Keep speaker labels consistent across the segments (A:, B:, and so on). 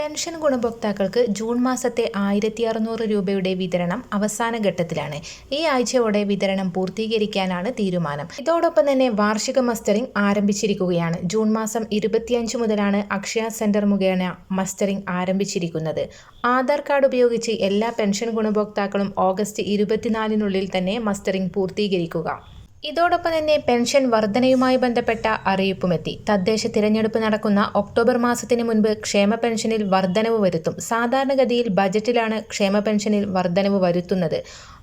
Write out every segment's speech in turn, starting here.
A: Pension ഗുണഭോക്താക്കൾക്ക് June മാസത്തെ ആയിരത്തി അറുന്നൂറ് രൂപയുടെ വിതരണം അവസാന ഘട്ടത്തിലാണ്. ഈ ആഴ്ചയോടെ വിതരണം പൂർത്തീകരിക്കാനാണ് തീരുമാനം. ഇതോടൊപ്പം തന്നെ വാർഷിക മസ്റ്ററിംഗ് ആരംഭിച്ചിരിക്കുകയാണ്. ജൂൺ മാസം ഇരുപത്തിയഞ്ച് മുതലാണ് അക്ഷയ സെന്റർ മുഖേന മസ്റ്ററിംഗ് ആരംഭിച്ചിരിക്കുന്നത്. ആധാർ കാർഡ് ഉപയോഗിച്ച് എല്ലാ പെൻഷൻ ഗുണഭോക്താക്കളും ഓഗസ്റ്റ് ഇരുപത്തിനാലിനുള്ളിൽ തന്നെ മസ്റ്ററിംഗ് പൂർത്തീകരിക്കുക. ഇതോടൊപ്പം തന്നെ പെൻഷൻ വർധനയുമായി ബന്ധപ്പെട്ട അറിയിപ്പുമെത്തി. തദ്ദേശ തിരഞ്ഞെടുപ്പ് നടക്കുന്ന ഒക്ടോബർ മാസത്തിന് മുൻപ് ക്ഷേമ പെൻഷനിൽ വർധനവ് വരുത്തും. സാധാരണഗതിയിൽ ബജറ്റിലാണ് ക്ഷേമ പെൻഷനിൽ വർധനവ് വരുത്തുന്നത്.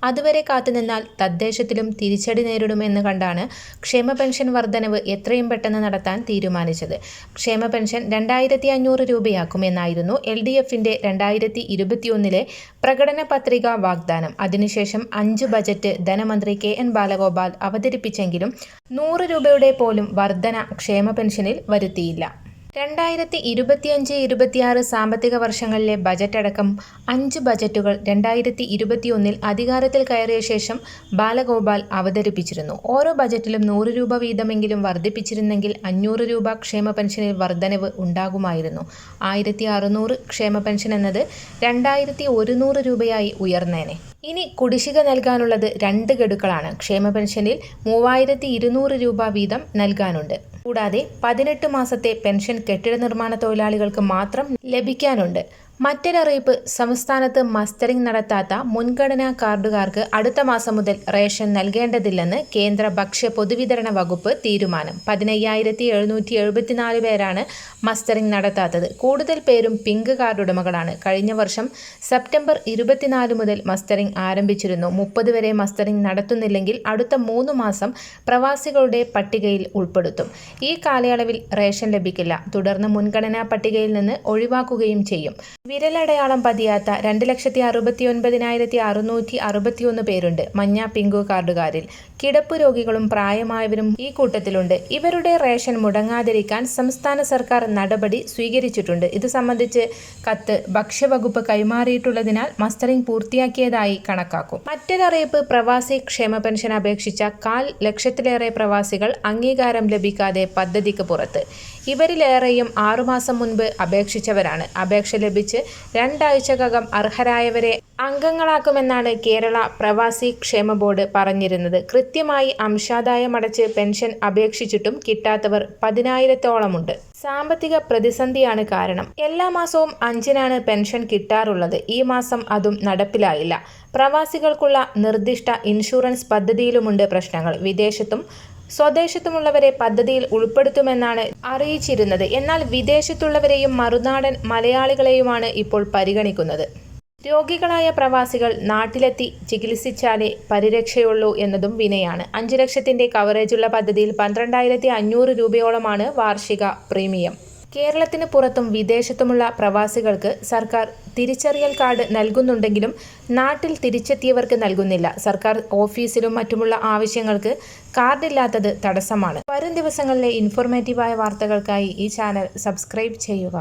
A: അതുവരെ കാത്തുനിന്നാൽ തദ്ദേശത്തിലും തിരിച്ചടി നേരിടുമെന്ന് കണ്ടാണ് ക്ഷേമ പെൻഷൻ വർധനവ് എത്രയും പെട്ടെന്ന് നടത്താൻ തീരുമാനിച്ചത്. ക്ഷേമ പെൻഷൻ രണ്ടായിരത്തി അഞ്ഞൂറ് രൂപയാക്കുമെന്നായിരുന്നു എൽ ഡി എഫിന്റെ രണ്ടായിരത്തി ഇരുപത്തിയൊന്നിലെ പ്രകടന പത്രിക വാഗ്ദാനം. അതിനുശേഷം അഞ്ച് ബജറ്റ് ധനമന്ത്രി കെ എൻ ബാലഗോപാൽ അവതരിപ്പിച്ചെങ്കിലും നൂറ് രൂപയുടെ പോലും വർധന ക്ഷേമ പെൻഷനിൽ വരുത്തിയില്ല. രണ്ടായിരത്തി ഇരുപത്തിയഞ്ച് ഇരുപത്തിയാറ് സാമ്പത്തിക വർഷങ്ങളിലെ ബജറ്റ് അടക്കം അഞ്ച് ബജറ്റുകൾ രണ്ടായിരത്തി ഇരുപത്തിയൊന്നിൽ അധികാരത്തിൽ കയറിയ ശേഷം ബാലഗോപാൽ അവതരിപ്പിച്ചിരുന്നു. ഓരോ ബജറ്റിലും നൂറ് രൂപ വീതമെങ്കിലും വർദ്ധിപ്പിച്ചിരുന്നെങ്കിൽ അഞ്ഞൂറ് രൂപ ക്ഷേമ പെൻഷനിൽ വർധനവ് ഉണ്ടാകുമായിരുന്നു. ആയിരത്തി അറുന്നൂറ് ക്ഷേമ പെൻഷൻ എന്നത് രണ്ടായിരത്തി ഒരുന്നൂറ് രൂപയായി ഉയർന്നേനെ. ഇനി കുടിശ്ശിക നൽകാനുള്ളത് രണ്ട് ഗഡുക്കളാണ്. ക്ഷേമ പെൻഷനിൽ മൂവായിരത്തി ഇരുന്നൂറ് രൂപ വീതം നൽകാനുണ്ട്. കൂടാതെ പതിനെട്ട് മാസത്തെ പെൻഷൻ കെട്ടിട നിർമ്മാണ തൊഴിലാളികൾക്ക് മാത്രം ലഭിക്കാനുണ്ട്. മറ്റൊരറിയിപ്പ്. സംസ്ഥാനത്ത് മസ്റ്ററിംഗ് നടത്താത്ത മുൻഗണനാ കാർഡുകാർക്ക് അടുത്ത മാസം മുതൽ റേഷൻ നൽകേണ്ടതില്ലെന്ന് കേന്ദ്ര ഭക്ഷ്യ പൊതുവിതരണ വകുപ്പ് തീരുമാനം. പതിനയ്യായിരത്തി എഴുന്നൂറ്റി എഴുപത്തിനാല് പേരാണ് മസ്റ്ററിംഗ് നടത്താത്തത്. കൂടുതൽ പേരും പിങ്ക് കാർഡ് ഉടമകളാണ്. കഴിഞ്ഞ വർഷം സെപ്റ്റംബർ ഇരുപത്തിനാല് മുതൽ മസ്റ്ററിംഗ് ആരംഭിച്ചിരുന്നു. മുപ്പത് വരെ മസ്റ്ററിംഗ് നടത്തുന്നില്ലെങ്കിൽ അടുത്ത മൂന്ന് മാസം പ്രവാസികളുടെ പട്ടികയിൽ ഉൾപ്പെടുത്തും. ഈ കാലയളവിൽ റേഷൻ ലഭിക്കില്ല. തുടർന്ന് മുൻഗണനാ പട്ടികയിൽ നിന്ന് ഒഴിവാക്കുകയും ചെയ്യും. വിരലടയാളം പതിയാത്ത രണ്ട് ലക്ഷത്തി അറുപത്തി ഒൻപതിനായിരത്തി അറുന്നൂറ്റി അറുപത്തിയൊന്ന് പേരുണ്ട് മഞ്ഞ പിങ്കു കാർഡുകാരിൽ. കിടപ്പ് രോഗികളും പ്രായമായവരും ഈ കൂട്ടത്തിലുണ്ട്. ഇവരുടെ റേഷൻ മുടങ്ങാതിരിക്കാൻ സംസ്ഥാന സർക്കാർ നടപടി സ്വീകരിച്ചിട്ടുണ്ട്. ഇത് സംബന്ധിച്ച് കത്ത് ഭക്ഷ്യവകുപ്പ് കൈമാറിയിട്ടുള്ളതിനാൽ മസ്റ്ററിംഗ് പൂർത്തിയാക്കിയതായി കണക്കാക്കും. മറ്റൊരറിയിപ്പ് പ്രവാസി ക്ഷേമ പെൻഷൻ അപേക്ഷിച്ച കാൽ ലക്ഷത്തിലേറെ പ്രവാസികൾ അംഗീകാരം ലഭിക്കാതെ പദ്ധതിക്ക് പുറത്ത്. ഇവരിലേറെയും ആറുമാസം മുൻപ് അപേക്ഷിച്ചവരാണ്. അപേക്ഷ ലഭിച്ച് രണ്ടാഴ്ചക്കകം അർഹരായവരെ അംഗങ്ങളാക്കുമെന്നാണ് കേരള പ്രവാസി ക്ഷേമ ബോർഡ് പറഞ്ഞിരുന്നത്. കൃത്യമായി അംശാദായം അടച്ച് പെൻഷൻ അപേക്ഷിച്ചിട്ടും കിട്ടാത്തവർ പതിനായിരത്തോളമുണ്ട്. സാമ്പത്തിക പ്രതിസന്ധിയാണ് കാരണം. എല്ലാ മാസവും അഞ്ചിനാണ് പെൻഷൻ കിട്ടാറുള്ളത്. ഈ മാസം അതും നടപ്പിലായില്ല. പ്രവാസികൾക്കുള്ള നിർദ്ദിഷ്ട ഇൻഷുറൻസ് പദ്ധതിയിലുമുണ്ട് പ്രശ്നങ്ങൾ. വിദേശത്തും സ്വദേശത്തുമുള്ളവരെ പദ്ധതിയിൽ ഉൾപ്പെടുത്തുമെന്നാണ് അറിയിച്ചിരുന്നത്. എന്നാൽ വിദേശത്തുള്ളവരെയും മറുനാടൻ മലയാളികളെയുമാണ് ഇപ്പോൾ പരിഗണിക്കുന്നത്. രോഗികളായ പ്രവാസികൾ നാട്ടിലെത്തി ചികിത്സിച്ചാലേ പരിരക്ഷയുള്ളൂ എന്നതും വിനയാണ്. അഞ്ചു ലക്ഷത്തിന്റെ കവറേജുള്ള പദ്ധതിയിൽ പന്ത്രണ്ടായിരത്തി അഞ്ഞൂറ് രൂപയോളമാണ് വാർഷിക പ്രീമിയം. കേരളത്തിന് പുറത്തും വിദേശത്തുമുള്ള പ്രവാസികൾക്ക് സർക്കാർ തിരിച്ചറിയൽ കാർഡ് നൽകുന്നുണ്ടെങ്കിലും നാട്ടിൽ തിരിച്ചെത്തിയവർക്ക് നൽകുന്നില്ല. സർക്കാർ ഓഫീസിലും മറ്റുമുള്ള ആവശ്യങ്ങൾക്ക് കാർഡില്ലാത്തത് തടസ്സമാണ്. വരും ദിവസങ്ങളിലെ ഇൻഫോർമേറ്റീവായ വാർത്തകൾക്കായി ഈ ചാനൽ സബ്സ്ക്രൈബ് ചെയ്യുക.